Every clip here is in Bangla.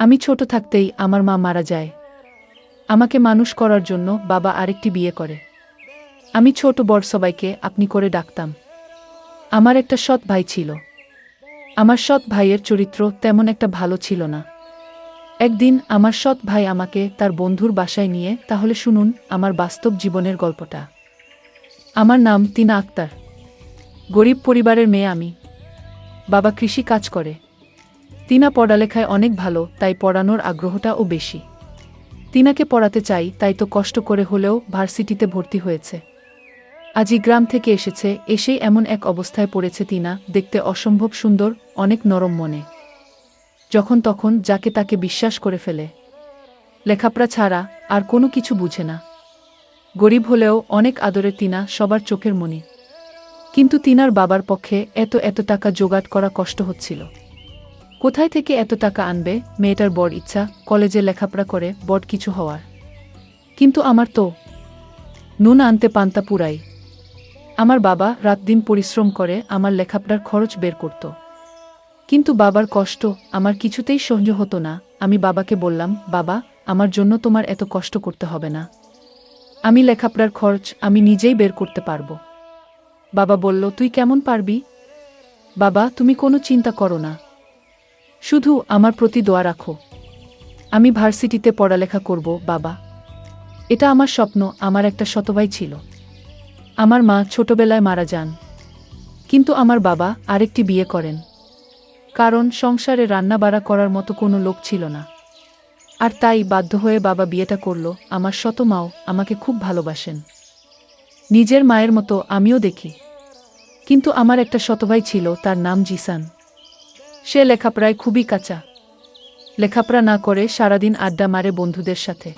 আমি ছোট থাকতেই আমার মা মারা যায়। আমাকে মানুষ করার জন্য বাবা আরেকটি বিয়ে করে। আমি ছোট বড় সবাইকে আপনি করে ডাকতাম। আমার একটা সৎ ভাই ছিল। আমার সৎ ভাইয়ের চরিত্র তেমন একটা ভালো ছিল না। একদিন আমার সৎ ভাই আমাকে তার বন্ধুর বাসায় নিয়ে, তাহলে শুনুন আমার বাস্তব জীবনের গল্পটা। আমার নাম তিনা আক্তার। গরিব পরিবারের মেয়ে আমি। বাবা কৃষি কাজ করে। তিনা পড়ালেখায় অনেক ভালো, তাই পড়ানোর আগ্রহটাও বেশি। তিনাকে পড়াতে চাই, তাই তো কষ্ট করে হলেও ভার্সিটিতে ভর্তি হয়েছে। আজই গ্রাম থেকে এসেছে, এসেই এমন এক অবস্থায় পড়েছে তিনা, দেখতে অসম্ভব সুন্দর, অনেক নরম মনে। যখন তখন যাকে তাকে বিশ্বাস করে ফেলে। লেখাপড়া ছাড়া আর কোনো কিছু বুঝে না। গরিব হলেও অনেক আদরের তিনা সবার চোখের মনি। কিন্তু তিনার বাবার পক্ষে এত এত টাকা জোগাড় করা কষ্ট হচ্ছিল। কোথায় থেকে এত টাকা আনবে? মেয়েটার বড় ইচ্ছা, কলেজে লেখাপড়া করে বড় কিছু হওয়ার। কিন্তু আমার তো। নুন আনতে পান্তা পুরাই। আমার বাবা রাত দিন পরিশ্রম করে, আমার লেখাপড়ার খরচ বের করত। কিন্তু বাবার কষ্ট আমার কিছুতেই সহ্য হতো না। আমি বাবাকে বললাম, বাবা, আমার জন্য তোমার এত কষ্ট করতে হবে না। আমি লেখাপড়ার খরচ আমি নিজেই বের করতে পারব। বাবা বলল, তুই কেমন পারবি? বাবা, তুমি কোনো চিন্তা করো না। শুধু আমার প্রতি দোয়া রাখো। আমি ভার্সিটিতে পড়ালেখা করব, বাবা। এটা আমার স্বপ্ন, আমার একটা শতভাই ছিল। আমার মা ছোটবেলায় মারা যান। কিন্তু আমার বাবা আরেকটি বিয়ে করেন। কারণ সংসারে রান্নাবাড়া করার মতো কোনো লোক ছিল না। আর তাই বাধ্য হয়ে বাবা বিয়েটা করল। আমার শত মাও আমাকে খুব ভালোবাসেন। নিজের মায়ের মতো আমিও দেখি। কিন্তু আমার একটা শতভাই ছিল, তার নাম জিসান। সে লেখাপড়ায় খুবই কাঁচা। লেখাপড়া না করে সারাদিন আড্ডা মারে বন্ধুদের সাথে।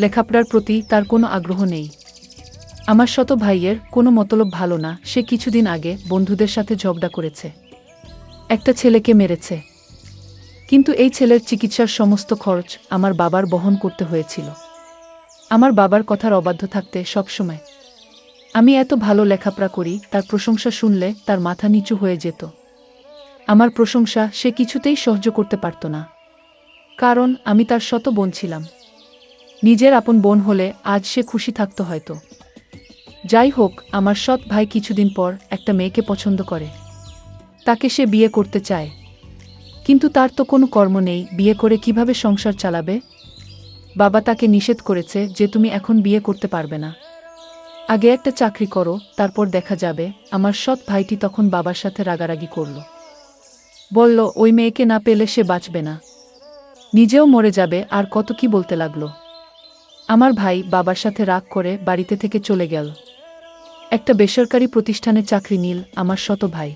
লেখাপড়ার প্রতি তার কোনো আগ্রহ নেই। আমার শত ভাইয়ের কোনো মতলব ভালো না, সে কিছুদিন আগে বন্ধুদের সাথে ঝগড়া করেছে। একটা ছেলেকে মেরেছে। কিন্তু এই ছেলের চিকিৎসার সমস্ত খরচ আমার বাবার বহন করতে হয়েছিল। আমার বাবার কথার অবাধ্য থাকতে সবসময়। আমি এত ভালো লেখাপড়া করি, তার প্রশংসা শুনলে তার মাথা নিচু হয়ে যেত। আমার প্রশংসা সে কিছুতেই সহ্য করতে পারত না। কারণ আমি তার শত বোন ছিলাম। নিজের আপন বোন হলে আজ সে খুশি থাকত হয়তো। যাই হোক, আমার সৎ ভাই কিছুদিন পর একটা মেয়েকে পছন্দ করে। তাকে সে বিয়ে করতে চায়। কিন্তু তার তো কোনো কর্ম নেই, বিয়ে করে কীভাবে সংসার চালাবে? বাবা তাকে নিষেধ করেছে যে তুমি এখন বিয়ে করতে পারবে না। আগে একটা চাকরি করো, তারপর দেখা যাবে, আমার সৎ ভাইটি তখন বাবার সাথে রাগারাগি করল। বলল, ওই মেয়েকে না পেলে সে বাঁচবে না। নিজেও মরে যাবে, আর কত কি বলতে লাগল। আমার ভাই বাবার সাথে রাগ করে বাড়িতে থেকে চলে গেল। একটা বেসরকারি প্রতিষ্ঠানে চাকরি নিল আমার শত ভাই।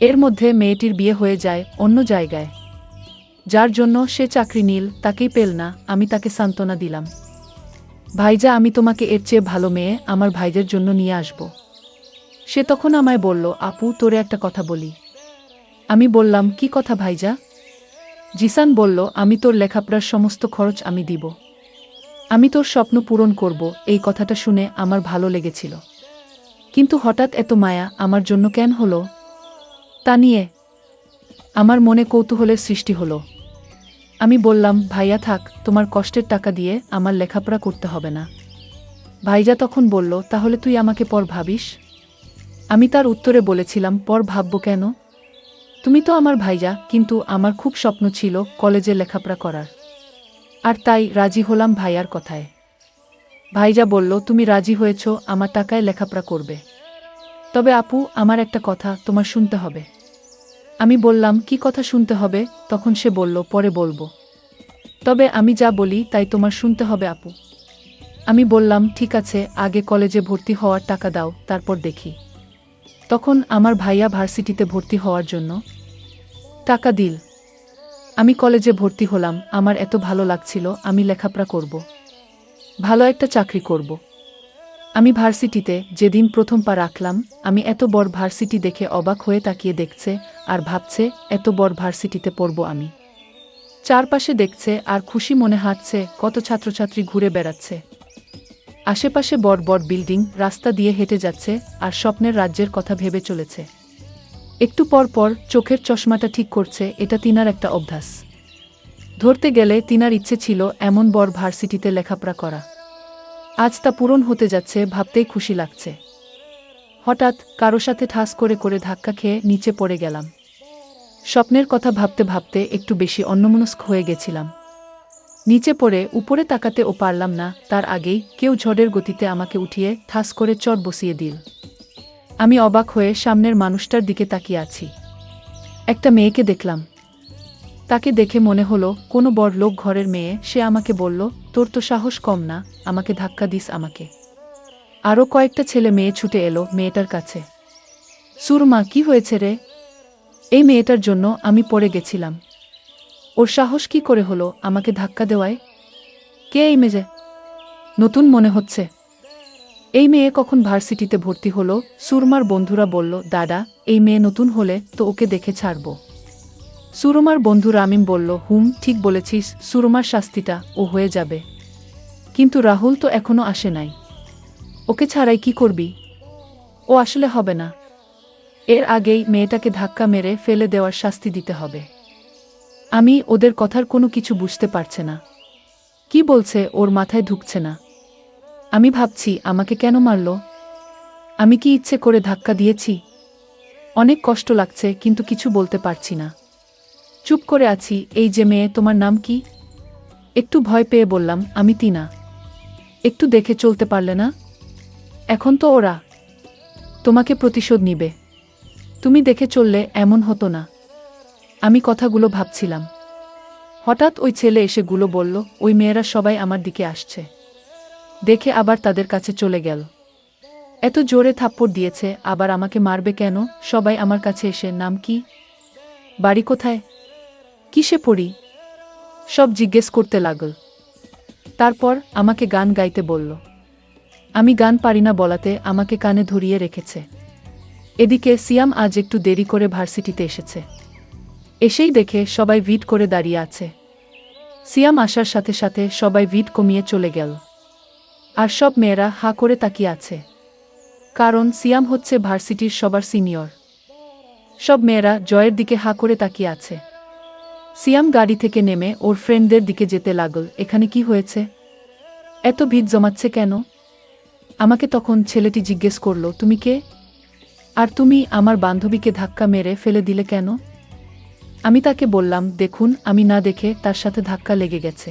এর মধ্যে মেয়েটির বিয়ে হয়ে যায় অন্য জায়গায়। যার জন্য সে চাকরি নিল, তাকেই পেল না, আমি তাকে সান্ত্বনা দিলাম। ভাইজা আমি তোমাকে এর চেয়ে ভালো মেয়ে আমার ভাইদের জন্য নিয়ে আসব। সে তখন আমায় বলল, আপু, তোরে একটা কথা বলি। আমি বললাম, কি কথা ভাইজা? জিসান বলল, আমি তোর লেখাপড়ার সমস্ত খরচ আমি দিব। আমি তোর স্বপ্ন পূরণ করব। এই কথাটা শুনে আমার ভালো লেগেছিল। কিন্তু হঠাৎ এত মায়া আমার জন্য কেন হলো? তা নিয়ে আমার মনে কৌতূহলের সৃষ্টি হলো। আমি বললাম, ভাইয়া থাক, তোমার কষ্টের টাকা দিয়ে আমার লেখাপড়া করতে হবে না। ভাইজা তখন বলল, তাহলে তুই আমাকে পর ভাবিস? আমি তার উত্তরে বলেছিলাম, পর ভাবব কেন? তুমি তো আমার ভাইজা, কিন্তু আমার খুব স্বপ্ন ছিল কলেজে লেখাপড়া করার। আর তাই রাজি হলাম ভাইয়ার কথায়। ভাইজা বলল, তুমি রাজি হয়েছ, আমার টাকায় লেখাপড়া করবে। তবে আপু, আমার একটা কথা তোমার শুনতে হবে। আমি বললাম, কি কথা শুনতে হবে? তখন সে বলল, পরে বলব। তবে আমি যা বলি, তাই তোমার শুনতে হবে, আপু। আমি বললাম, ঠিক আছে, আগে কলেজে ভর্তি হওয়ার টাকা দাও, তারপর দেখি। তখন আমার ভাইয়া ভার্সিটিতে ভর্তি হওয়ার জন্য টাকা দিল। আমি কলেজে ভর্তি হলাম, আমার এত ভালো লাগছিল, আমি লেখাপড়া করব। ভালো একটা চাকরি করব। আমি ভার্সিটিতে যেদিন প্রথম পা রাখলাম, আমি এত বড় ভার্সিটি দেখে অবাক হয়ে তাকিয়ে দেখছে, আর ভাবছে, এত বড় ভার্সিটিতে পড়ব আমি। চারপাশে দেখছে, আর খুশি মনে হাঁটছে, কত ছাত্রছাত্রী ঘুরে বেড়াচ্ছে। আশেপাশে বড় বড় বিল্ডিং, রাস্তা দিয়ে হেঁটে যাচ্ছে, আর স্বপ্নের রাজ্যের কথা ভেবে চলেছে। একটু পর পর চোখের চশমাটা ঠিক করছে, এটা তিনার একটা অভ্যাস। ধরতে গেলে তিনার ইচ্ছে ছিল এমন বর ভার্সিটিতে লেখাপড়া করা। আজ তা পূরণ হতে যাচ্ছে, ভাবতেই খুশি লাগছে। হঠাৎ কারও সাথে ঠাস করে করে ধাক্কা খেয়ে নিচে পড়ে গেলাম। স্বপ্নের কথা ভাবতে ভাবতে একটু বেশি অন্যমনস্ক হয়ে গেছিলাম। নিচে পড়ে উপরে তাকাতে ও পারলাম না, তার আগেই কেউ ঝড়ের গতিতে আমাকে উঠিয়ে ঠাস করে চট বসিয়ে দিল। আমি অবাক হয়ে সামনের মানুষটার দিকে তাকিয়ে আছি। একটা মেয়েকে দেখলাম। তাকে দেখে মনে হলো কোনো বড় লোক ঘরের মেয়ে, সে আমাকে বলল, তোর তো সাহস কম না, আমাকে ধাক্কা দিস আমাকে। আরও কয়েকটা ছেলে মেয়ে ছুটে এলো মেয়েটার কাছে। সুরমা, কি হয়েছে রে? এই মেয়েটার জন্য আমি পড়ে গেছিলাম। ওর সাহস কি করে হলো আমাকে ধাক্কা দেওয়ায়? কে এই মেজে নতুন মনে হচ্ছে। এই মেয়ে কখন ভার্সিটিতে ভর্তি হলো? সুরমার বন্ধুরা বলল, দাদা, এই মেয়ে নতুন হলে তো ওকে দেখে ছাড়ব। সুরমার বন্ধু রামিম বলল, হুম, ঠিক বলেছিস, সুরমার শাস্তিটা ও হয়ে যাবে। কিন্তু রাহুল তো এখনও আসে নাই। ওকে ছাড়াই কি করবি? ও আসলে হবে না। এর আগেই মেয়েটাকে ধাক্কা মেরে ফেলে দেওয়ার শাস্তি দিতে হবে। আমি ওদের কথার কোনো কিছু বুঝতে পারছে না। কি বলছে, ওর মাথায় ঢুকছে না। আমি ভাবছি, আমাকে কেন মারল? আমি কি ইচ্ছে করে ধাক্কা দিয়েছি? অনেক কষ্ট লাগছে, কিন্তু কিছু বলতে পারছি না। চুপ করে আছি, এই যে মেয়ে, তোমার নাম কি? একটু ভয় পেয়ে বললাম, আমি তিনা একটু দেখে চলতে পারলে না? এখন তো ওরা। তোমাকে প্রতিশোধ নিবে। তুমি দেখে চললে এমন হতো না। আমি কথাগুলো ভাবছিলাম। হঠাৎ ওই ছেলে এসে গুলো বলল, ওই মেয়েরা সবাই আমার দিকে আসছে। দেখে আবার তাদের কাছে চলে গেল। এত জোরে থাপ্পড় দিয়েছে, আবার আমাকে মারবে কেন? সবাই আমার কাছে এসে, নাম কি? বাড়ি কোথায়? কিসে পড়ি? সব জিজ্ঞেস করতে লাগল। তারপর আমাকে গান গাইতে বলল। আমি গান পারি না বলাতে, আমাকে কানে ধরিয়ে রেখেছে। এদিকে সিয়াম আজ একটু দেরি করে ভার্সিটিতে এসেছে। এসেই দেখে সবাই ভিট করে দাঁড়িয়ে আছে। সিয়াম আসার সাথে সাথে সবাই ভিট কমিয়ে চলে গেল। আর সব মেয়েরা হা করে তাকিয়ে আছে। কারণ সিয়াম হচ্ছে ভার্সিটির সবার সিনিয়র। সব মেয়েরা জয়ের দিকে হা করে তাকিয়ে আছে। সিয়াম গাড়ি থেকে নেমে ওর ফ্রেন্ডদের দিকে যেতে লাগল, এখানে কি হয়েছে? এত ভিড় জমাচ্ছে কেন? আমাকে তখন ছেলেটি জিজ্ঞেস করল, তুমি কে? আর তুমি আমার বান্ধবীকে ধাক্কা মেরে ফেলে দিলে কেন? আমি তাকে বললাম, দেখুন, আমি না দেখে তার সাথে ধাক্কা লেগে গেছে।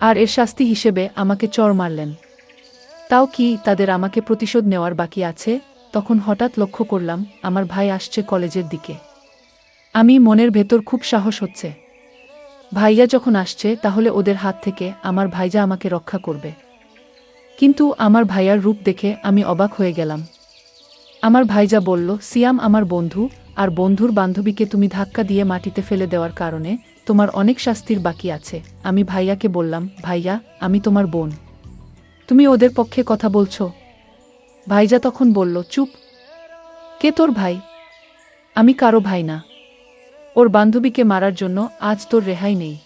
আর এর শাস্তি হিসেবে আমাকে চর মারলেন। তাও কি তাদের আমাকে প্রতিশোধ নেওয়ার বাকি আছে? তখন হঠাৎ লক্ষ্য করলাম, আমার ভাই আসছে কলেজের দিকে। আমি মনের ভেতর খুব সাহস হচ্ছে। ভাইয়া যখন আসছে, তাহলে ওদের হাত থেকে আমার ভাইজা আমাকে রক্ষা করবে। কিন্তু আমার ভাইয়ার রূপ দেখে আমি অবাক হয়ে গেলাম। আমার ভাইজা বলল, সিয়াম আমার বন্ধু, আর বন্ধুর বান্ধবীকে তুমি ধাক্কা দিয়ে মাটিতে ফেলে দেওয়ার কারণে তোমার অনেক শাস্তির বাকি আছে। আমি ভাইয়াকে বললাম, ভাইয়া, আমি তোমার বোন। তুমি ওদের পক্ষে কথা বলছো? ভাইজা তখন বলল, চুপ। কে তোর ভাই? আমি কারও ভাই না। ওর বান্ধবীকে মারার জন্য আজ তোর রেহাই নেই।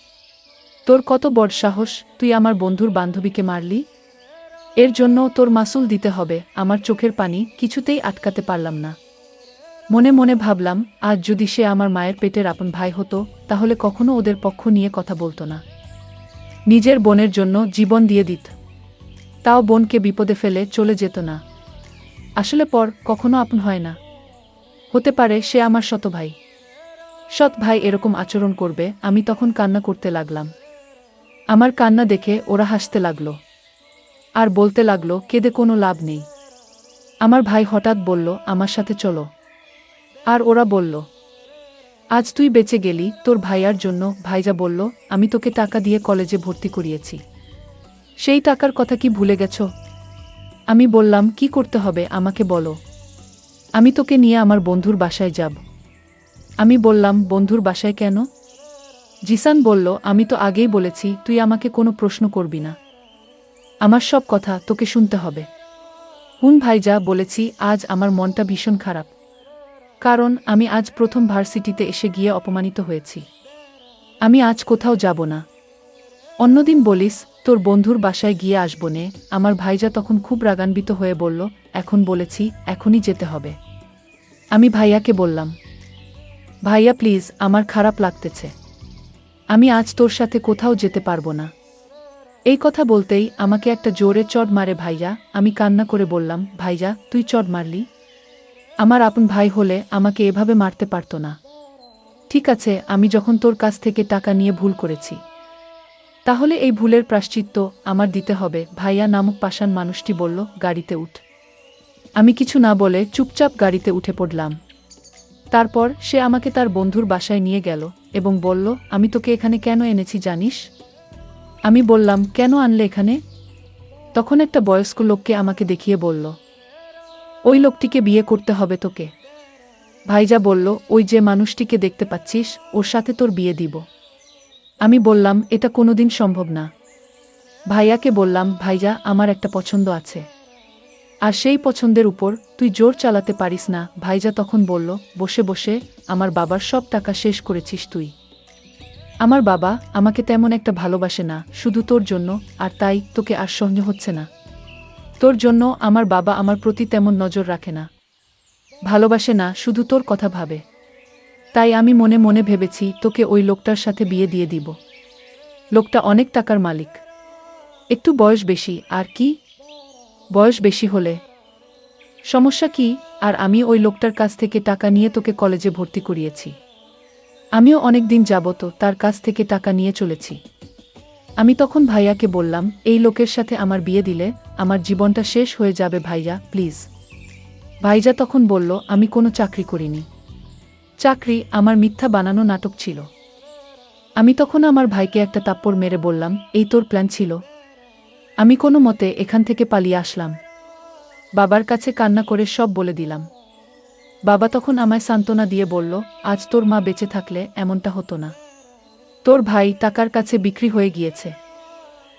তোর কত বড় সাহস তুই আমার বন্ধুর বান্ধবীকে মারলি? এর জন্য তোর মাসুল দিতে হবে। আমার চোখের পানি কিছুতেই আটকাতে পারলাম না। মনে মনে ভাবলাম, আজ যদি সে আমার মায়ের পেটের আপন ভাই হতো, তাহলে কখনো ওদের পক্ষ নিয়ে কথা বলতো না। নিজের বোনের জন্য জীবন দিয়ে দিত। তাও বোনকে বিপদে ফেলে চলে যেত না। আসলে পর কখনো আপন হয় না। হতে পারে সে আমার শত ভাই। সৎ ভাই এরকম আচরণ করবে, আমি তখন কান্না করতে লাগলাম। আমার কান্না দেখে ওরা হাসতে লাগল। আর বলতে লাগল, কেঁদে কোনো লাভ নেই। আমার ভাই হঠাৎ বলল, আমার সাথে চলো। আর ওরা বলল, আজ তুই বেঁচে গেলি, তোর ভাইয়ার জন্য। ভাইজা বলল, আমি তোকে টাকা দিয়ে কলেজে ভর্তি করিয়েছি। সেই টাকার কথা কি ভুলে গেছ? আমি বললাম, কি করতে হবে, আমাকে বলো। আমি তোকে নিয়ে আমার বন্ধুর বাসায় যাব। আমি বললাম, বন্ধুর বাসায় কেন? জিসান বলল, আমি তো আগেই বলেছি, তুই আমাকে কোনো প্রশ্ন করবি না। আমার সব কথা তোকে শুনতে হবে। হুন ভাইজা বলেছি, আজ আমার মনটা ভীষণ খারাপ। কারণ আমি আজ প্রথম ভার্সিটিতে এসে গিয়ে অপমানিত হয়েছি। আমি আজ কোথাও যাব না। অন্যদিন বলিস, তোর বন্ধুর বাসায় গিয়ে আসব নে। আমার ভাইজা তখন খুব রাগান্বিত হয়ে বলল, এখন বলেছি, এখনই যেতে হবে। আমি ভাইয়াকে বললাম, ভাইয়া, প্লিজ, আমার খারাপ লাগতেছে। আমি আজ তোর সাথে কোথাও যেতে পারব না। এই কথা বলতেই আমাকে একটা জোরে চড় মারে ভাইয়া। আমি কান্না করে বললাম ভাইয়া তুই চড় মারলি? আমার আপন ভাই হলে আমাকে এভাবে মারতে পারতো না। ঠিক আছে, আমি যখন তোর কাছ থেকে টাকা নিয়ে ভুল করেছি। তাহলে এই ভুলের প্রাশ্চিত্য আমার দিতে হবে, ভাইয়া নামক পাষাণ মানুষটি বলল, গাড়িতে উঠ। আমি কিছু না বলে চুপচাপ গাড়িতে উঠে পড়লাম। তারপর সে আমাকে তার বন্ধুর বাসায় নিয়ে গেল এবং বলল, আমি তোকে এখানে কেন এনেছি জানিস? আমি বললাম, কেন আনলে এখানে? তখন একটা বয়স্ক লোককে আমাকে দেখিয়ে বলল ওই লোকটিকে বিয়ে করতে হবে তোকে। ভাইজা বলল, ওই যে মানুষটিকে দেখতে পাচ্ছিস, ওর সাথে তোর বিয়ে দিব। আমি বললাম, এটা কোনোদিন সম্ভব না। ভাইয়াকে বললাম, ভাইজা, আমার একটা পছন্দ আছে। আর সেই পছন্দের উপর তুই জোর চালাতে পারিস না। ভাইজা তখন বলল, বসে বসে, আমার বাবার সব টাকা শেষ করেছিস তুই। আমার বাবা আমাকে তেমন একটা ভালোবাসে না, শুধু তোর জন্য, আর তাই তোকে আর সহ্য হচ্ছে না। তোর জন্য আমার বাবা আমার প্রতি তেমন নজর রাখে না। ভালোবাসে না, শুধু তোর কথা ভাবে। তাই আমি মনে মনে ভেবেছি, তোকে ওই লোকটার সাথে বিয়ে দিয়ে দিব। লোকটা অনেক টাকার মালিক। একটু বয়স বেশি, আর কি? বয়স বেশি হলে। সমস্যা কি? আর আমি ওই লোকটার কাছ থেকে টাকা নিয়ে তোকে কলেজে ভর্তি করিয়েছি। আমিও অনেক দিন যাবত তার কাছ থেকে টাকা নিয়ে চলেছি। আমি তখন ভাইয়াকে বললাম, এই লোকের সাথে আমার বিয়ে দিলে আমার জীবনটা শেষ হয়ে যাবে ভাইয়া, প্লিজ। ভাইজা তখন বলল, আমি কোনো চাকরি করিনি। চাকরি আমার মিথ্যা বানানো নাটক ছিল। আমি তখন আমার ভাইকে একটা তাপ্পড় মেরে বললাম, এই তোর প্ল্যান ছিল। আমি কোনো মতে এখান থেকে পালিয়ে আসলাম। বাবার কাছে কান্না করে সব বলে দিলাম। বাবা তখন আমায় সান্ত্বনা দিয়ে বলল, আজ তোর মা বেঁচে থাকলে এমনটা হতো না। তোর ভাই টাকার কাছে বিক্রি হয়ে গিয়েছে।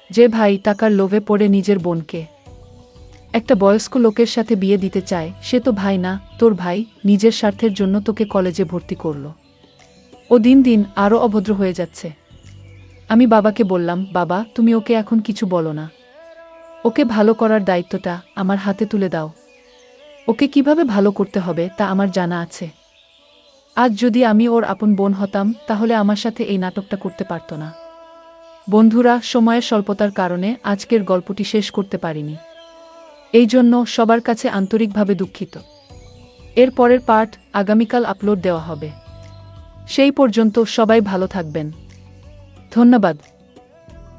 যে ভাই টাকার লোভে পড়ে নিজের বোনকে। একটা বয়স্ক লোকের সাথে বিয়ে দিতে চায়, সে তো ভাই না, তোর ভাই নিজের স্বার্থের জন্য তোকে কলেজে ভর্তি করল। ও দিন দিন আরও অভদ্র হয়ে যাচ্ছে। আমি বাবাকে বললাম, বাবা, তুমি ওকে এখন কিছু বলো না। ওকে ভালো করার দায়িত্বটা আমার হাতে তুলে দাও। ওকে কীভাবে ভালো করতে হবে তা আমার জানা আছে। আজ যদি আমি ওর আপন বোন হতাম, তাহলে আমার সাথে এই নাটকটা করতে পারত না। বন্ধুরা, সময়ের স্বল্পতার কারণে আজকের গল্পটি শেষ করতে পারিনি। এই জন্য সবার কাছে আন্তরিকভাবে দুঃখিত। এর পরের পার্ট আগামীকাল আপলোড দেওয়া হবে। সেই পর্যন্ত সবাই ভালো থাকবেন। ধন্যবাদ।